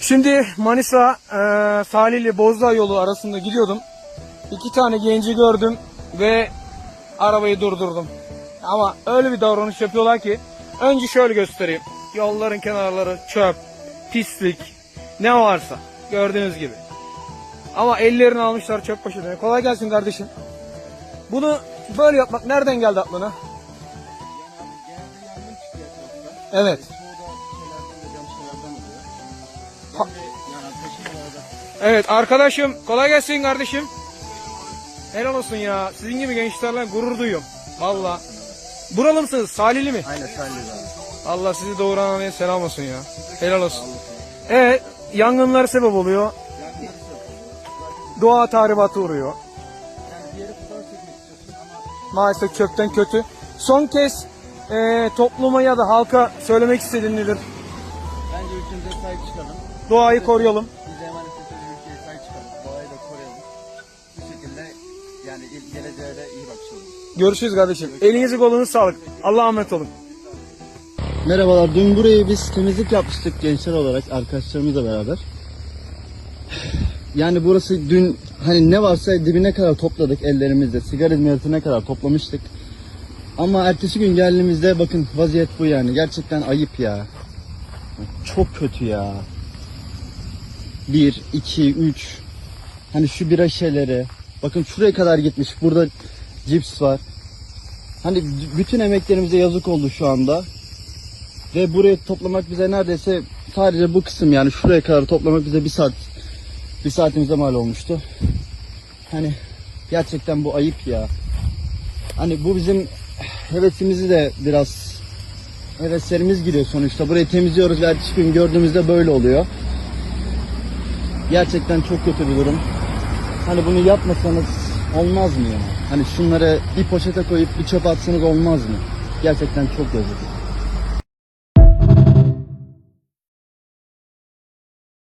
Şimdi Manisa e, Salihli Bozdağ yolu arasında gidiyordum. İki tane genci gördüm ve arabayı durdurdum. Ama öyle bir davranış yapıyorlar ki önce şöyle göstereyim. Yolların kenarları çöp, pislik, ne varsa gördüğünüz gibi. Ama ellerini almışlar çöp poşetine. Kolay gelsin kardeşim. Bunu böyle yapmak nereden geldi aklına? Evet. Evet arkadaşım kolay gelsin kardeşim. Helal olsun ya. Sizin gibi gençlerle gurur duyuyorum. Valla. Buralı mısınız? Salihli mi? Aynen abi. Allah sizi doğuran anneye selam olsun ya. Helal olsun. Evet yangınlar sebep oluyor. Doğa tahribatı uğruyor. Maalesef çöpten kötü. Son kez e, topluma ya da halka söylemek istediğin nedir? Ülkemize sahip çıkalım. Doğayı koruyalım. Bize emanet ettiğimiz ülkeye sahip çıkalım. Doğayı da koruyalım. Bu şekilde yani geleceğe de iyi bakışalım. Görüşürüz kardeşim. Elinizi kolunuzu sağlık. Allah'a emanet olun. Merhabalar. Dün burayı biz temizlik yapmıştık gençler olarak arkadaşlarımızla beraber. Yani burası dün hani ne varsa dibine kadar topladık ellerimizle. Sigara izmaritine kadar toplamıştık. Ama ertesi gün geldiğimizde bakın vaziyet bu yani. Gerçekten ayıp ya. Çok kötü ya. Bir, iki, üç. Hani şu bira şişeleri. Bakın şuraya kadar gitmiş. Burada cips var. Hani bütün emeklerimize yazık oldu şu anda. Ve burayı toplamak bize neredeyse sadece bu kısım yani şuraya kadar toplamak bize bir saat bir saatimize mal olmuştu. Hani gerçekten bu ayıp ya. Hani bu bizim hevesimizi de biraz heveslerimiz giriyor sonuçta. Burayı temizliyoruz ve ertesi gün gördüğümüzde böyle oluyor. Gerçekten çok kötü bir durum. Hani bunu yapmasanız olmaz mı ya? Hani şunları bir poşete koyup bir çöpe atsanız olmaz mı? Gerçekten çok yazık.